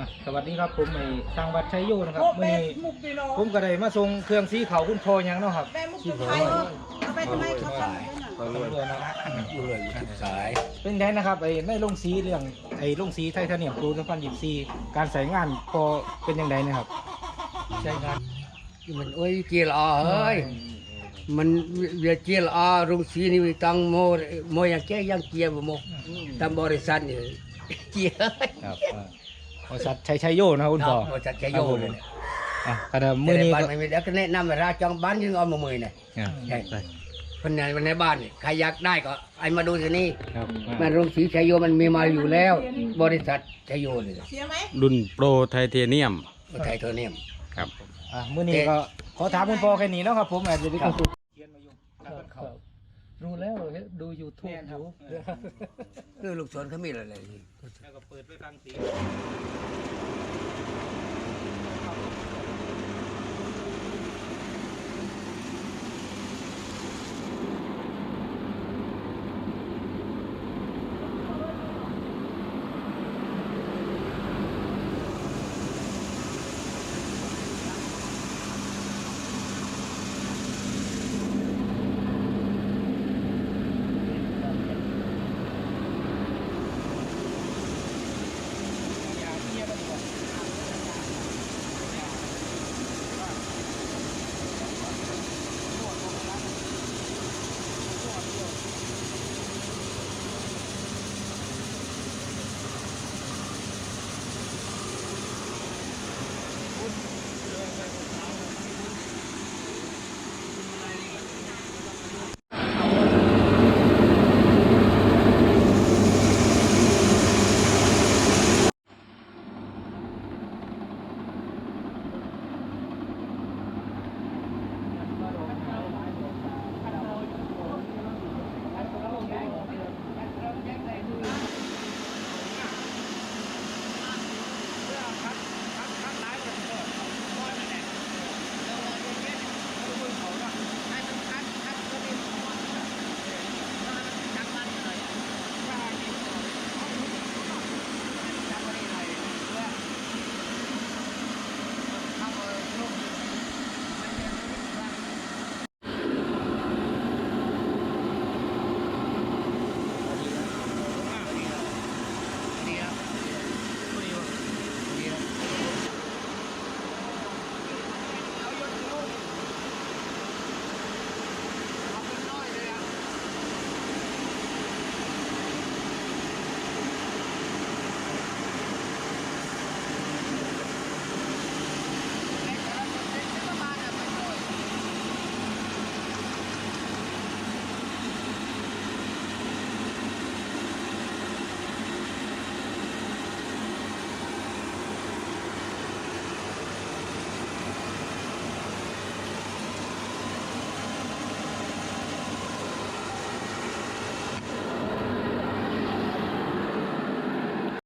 อะสวัสดีครับผมไอ้ทางวัดชัยโยนะครับโอ้มื่อแม่นี้มุกดีเนาะผมก็ได้มาส่งเครื่องสีเขาคุณพ่อยังเนาะครับแม่มุกสุดท้ายเออเอาไปทำไมเขาทำไว้น่ะตำรวจนะครับอยู่เลยอยู่ทุกสาย เป็นไงนะครับไอ้ในลงสีเรื่องไอ้ลงสีไทเทเนียมปูนพันยิบซีการใส่งานพอเป็นยังไงนะครับใช่ครับ มันโอ้ยเจียลอาเฮ้ยมันเวียเจียลอาโรงสีนี่ตังโมโมยังแก่ยังเจียบ่โมตามบริษัทนี่เจีย ครับ บริษัทชัยชัยโยนะครับคุณพ่อ บริษัทแกโยเลยอะกระดามืมืออนี้นี้บ้านก็ไม่มีแล้วก็แนะนำราจองบ้านยังเอามามือเนี่ยอะใช่คนไหนในบ้านนี่ใครอยากได้ก็ไอ้มาดูที่นี่ครับมันโรงสีชัยโยมันมีมาอยู่แล้ว บริษัทชัยโยเลยเสียไหมรุ่นโปรไทเทเนียมไทยเทเนียมครับอะมือนี้ก็ขอถามคุณพ่อแค่นี้เนาะครับผมอาจจะได้คุณเขียนมาอยู่ค รับเขารู้แล้วดูยูทูบแม่นครับคือลูกศรเขามีอะไร แล้วก็เปิดไปฟังเสียง